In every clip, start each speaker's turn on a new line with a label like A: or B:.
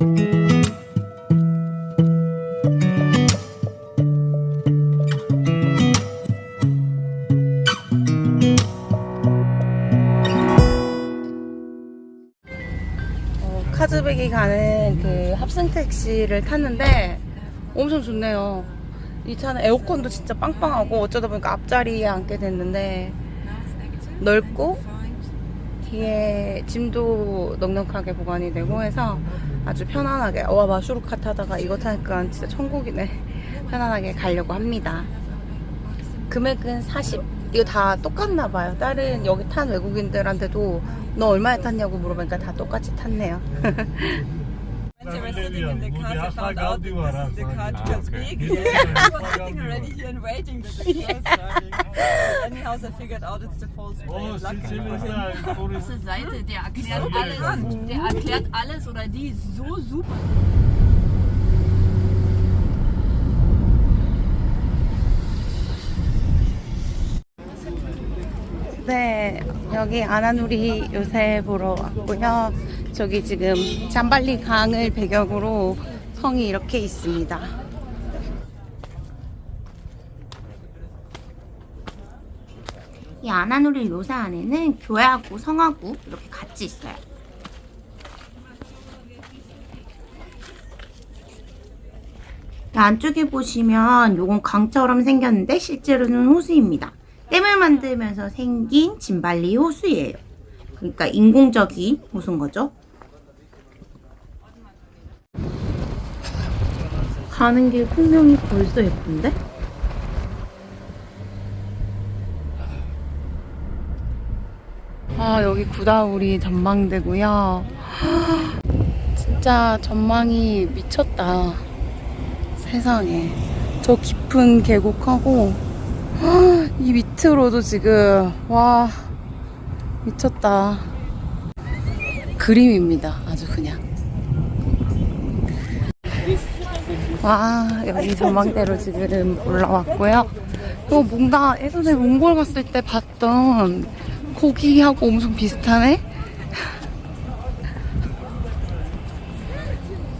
A: 어, 카즈백이 가는 그 합승 택시를 탔는데 엄청 좋네요. 이 차는 에어컨도 진짜 빵빵하고 어쩌다 보니까 앞자리에 앉게 됐는데 넓고 뒤에 짐도 넉넉하게 보관이 되고 해서 아주 편안하게 와 마 슈루카 타다가 이거 타니까 진짜 천국이네. 편안하게 가려고 합니다. 금액은 40 이거 다 똑같나 봐요. 다른 여기 탄 외국인들한테도 너 얼마에 탔냐고 물어보니까 다 똑같이 탔네요
B: When they were sitting in the car, they found out that this is the car to
C: Ah,
B: speak.
C: okay.
B: I was sitting already here and waiting that the car is starting. Anyhow, I figured out it's the false
C: Oh,
B: plate. Lucky
C: since
B: for
C: is
B: him.
C: a tourist.
D: ganze Seite, der erklärt alles. Der erklärt alles oder die ist so super.
A: 네, 여기 아나누리 요새 보러 왔고요. 저기 지금 잠발리 강을 배경으로 성이 이렇게 있습니다. 이 아나누리 요새 안에는 교회하고 성하고 이렇게 같이 있어요. 이 안쪽에 보시면 요건 강처럼 생겼는데 실제로는 호수입니다. 댐을 만들면서 생긴 짐발리 호수예요. 그러니까 인공적인 호수인 거죠. 가는 길 풍경이 벌써 예쁜데? 아 여기 구다우리 전망대고요. 진짜 전망이 미쳤다. 세상에 저 깊은 계곡하고 이 밑으로도 지금 와 미쳤다 그림입니다 아주 그냥 와 여기 전망대로 지금 올라왔고요 이거 뭔가 예전에 몽골 갔을 때 봤던 고기하고 엄청 비슷하네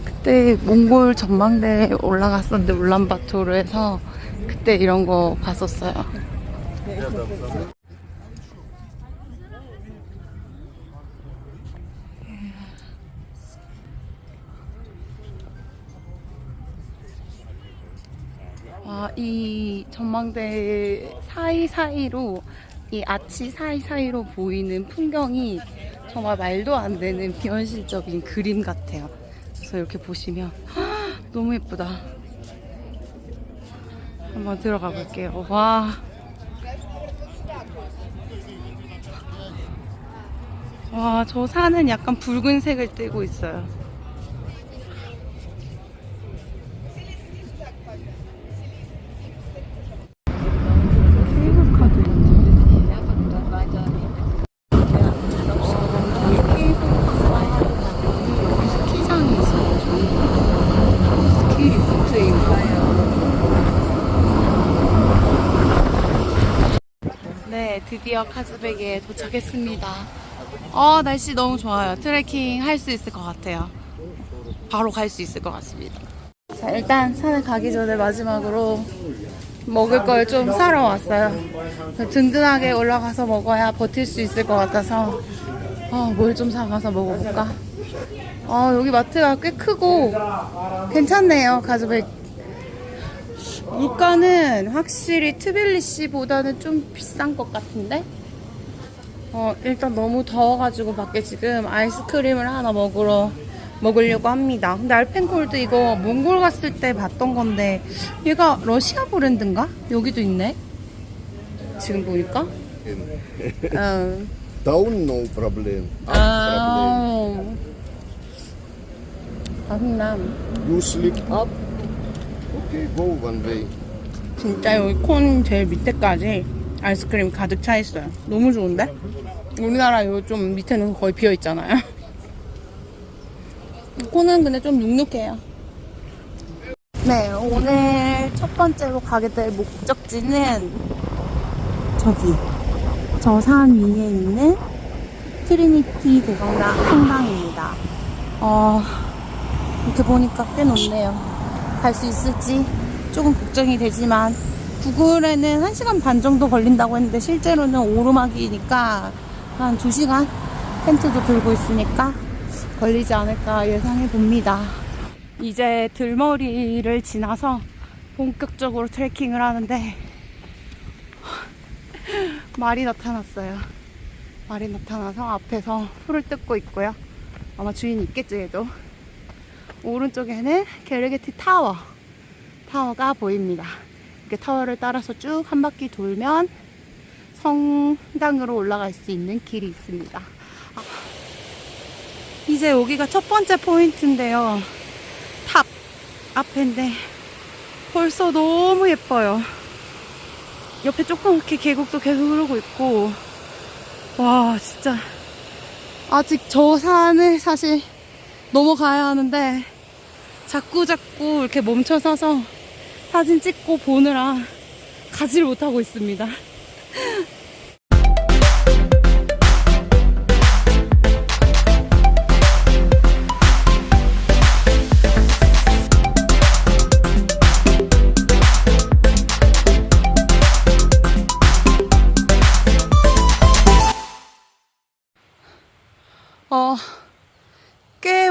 A: 그때 몽골 전망대에 올라갔었는데 울란바토르에서 그때 이런 거 봤었어요. 와, 이 전망대 사이사이로 이 아치 사이사이로 보이는 풍경이 정말 말도 안 되는 비현실적인 그림 같아요. 그래서 이렇게 보시면 너무 예쁘다. 한번 들어가 볼게요. 와. 와, 저 산은 약간 붉은색을 띠고 있어요. 네, 드디어 카즈백에 도착했습니다. 어, 날씨 너무 좋아요. 트레킹 할 수 있을 것 같아요. 바로 갈 수 있을 것 같습니다. 자, 일단 산에 가기 전에 마지막으로 먹을 걸 좀 사러 왔어요. 든든하게 올라가서 먹어야 버틸 수 있을 것 같아서 어, 뭘 좀 사가서 먹어볼까? 어, 여기 마트가 꽤 크고 괜찮네요, 가즈백. 물가는 확실히 트빌리시보다는 좀 비싼 것 같은데? 어, 일단 너무 더워가지고 밖에 지금 아이스크림을 하나 먹으러 먹으려고 합니다. 근데 알펜골드 이거 몽골 갔을 때 봤던 건데 얘가 러시아 브랜드인가? 여기도 있네. 지금 보니까. 어.
E: Down, no problem. Up,
A: 아.
E: problem. You sleep up. Okay, go one way.
A: 진짜 여기 콘 제일 밑에까지 아이스크림 가득 차 있어요. 너무 좋은데? 우리나라 요 좀 밑에는 거의 비어 있잖아요. 콘은 근데 좀 눅눅해요. 네, 오늘 첫 번째로 가게 될 목적지는 저기 저 산 위에 있는 트리니티 대성당 성당입니다. 어, 이렇게 보니까 꽤 높네요. 갈 수 있을지 조금 걱정이 되지만 구글에는 1시간 반 정도 걸린다고 했는데 실제로는 오르막이니까 한 2시간 텐트도 들고 있으니까 걸리지 않을까 예상해 봅니다. 이제 들머리를 지나서 본격적으로 트레킹을 하는데 말이 나타났어요. 말이 나타나서 앞에서 풀을 뜯고 있고요. 아마 주인이 있겠죠, 얘도. 오른쪽에는 게르게티 타워. 타워가 보입니다. 이렇게 타워를 따라서 쭉 한 바퀴 돌면 성당으로 올라갈 수 있는 길이 있습니다. 아, 이제 여기가 첫 번째 포인트인데요. 탑 앞인데 벌써 너무 예뻐요. 옆에 조그맣게 계곡도 계속 흐르고 있고 와 진짜 아직 저 산을 사실 넘어가야 하는데 자꾸 자꾸 이렇게 멈춰 서서 사진 찍고 보느라 가지를 못하고 있습니다.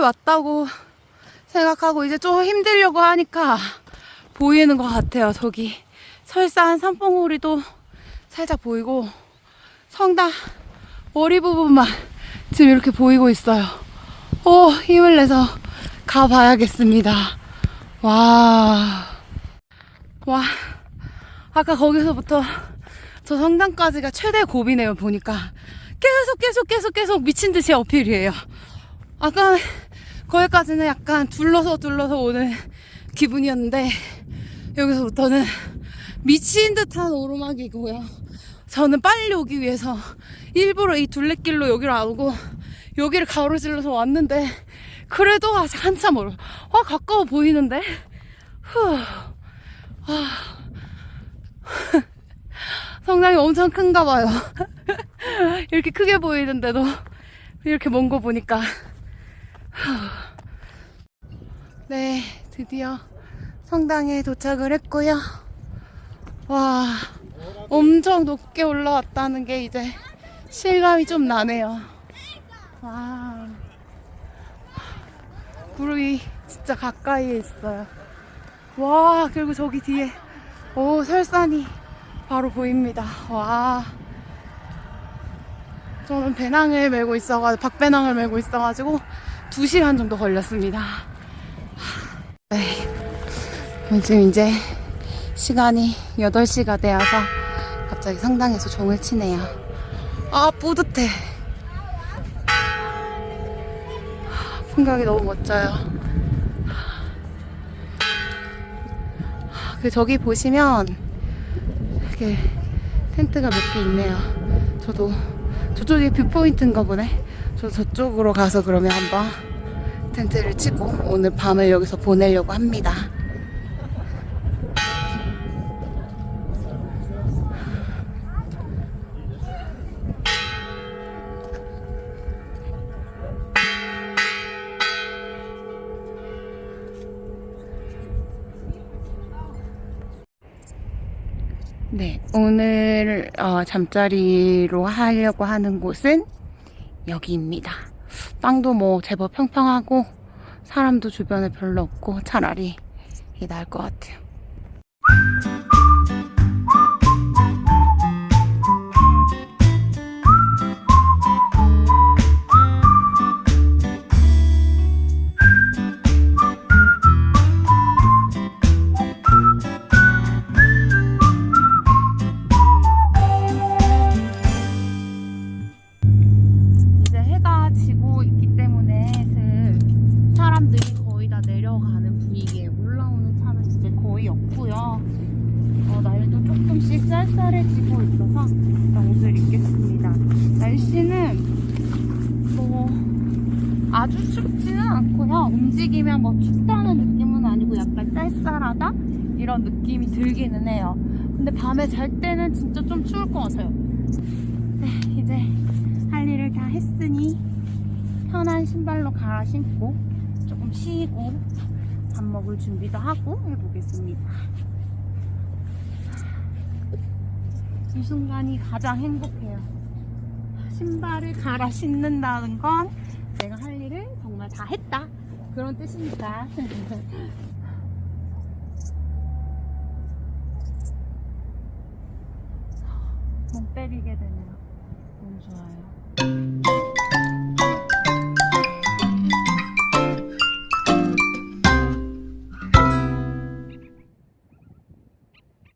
A: 왔다고 생각하고 이제 좀 힘들려고 하니까 보이는 것 같아요. 저기 설산 산봉우리도 살짝 보이고 성당 머리 부분만 지금 이렇게 보이고 있어요. 오, 힘을 내서 가봐야겠습니다. 와. 와. 아까 거기서부터 저 성당까지가 최대 고비네요, 보니까. 계속, 계속, 계속, 계속 미친 듯이 어필이에요. 아까 거기까지는 약간 둘러서 둘러서 오는 기분이었는데, 여기서부터는 미친 듯한 오르막이고요. 저는 빨리 오기 위해서 일부러 이 둘레길로 여기로 안 오고, 여기를 가로질러서 왔는데, 그래도 아직 한참 멀어. 아, 가까워 보이는데? 후. 아. 성당이 엄청 큰가 봐요. 이렇게 크게 보이는데도 이렇게 먼 거 보니까. 네, 드디어 성당에 도착을 했고요. 와, 엄청 높게 올라왔다는 게 이제 실감이 좀 나네요. 와, 구름이 진짜 가까이에 있어요. 와, 그리고 저기 뒤에, 오, 설산이 바로 보입니다. 와. 저는 배낭을 메고 있어가지고, 박배낭을 메고 있어가지고, 2시간 정도 걸렸습니다. 네. 지금 이제 시간이 8시가 되어서 갑자기 성당에서 종을 치네요. 아, 뿌듯해. 풍경이 너무 멋져요. 그 저기 보시면 이렇게 텐트가 몇 개 있네요. 저도 저쪽이 뷰포인트인가 보네. 저 저쪽으로 가서 그러면 한번 텐트를 치고 오늘 밤을 여기서 보내려고 합니다. 네, 오늘 어, 잠자리로 하려고 하는 곳은 여기입니다. 땅도 뭐 제법 평평하고 사람도 주변에 별로 없고 차라리 이게 나을 것 같아요. 조금씩 쌀쌀해지고 있어서 일단 옷을 입겠습니다. 날씨는 뭐 아주 춥지는 않고요. 움직이면 뭐 춥다는 느낌은 아니고 약간 쌀쌀하다 이런 느낌이 들기는 해요. 근데 밤에 잘 때는 진짜 좀 추울 것 같아요. 네, 이제 할 일을 다 했으니 편한 신발로 갈아 신고 조금 좀 쉬고 밥 먹을 준비도 하고 해보겠습니다. 이 순간이 가장 행복해요. 신발을 갈아 신는다는 건 내가 할 일을 정말 다 했다. 그런 뜻이니까. 몸 때리게 되네요. 너무 좋아요.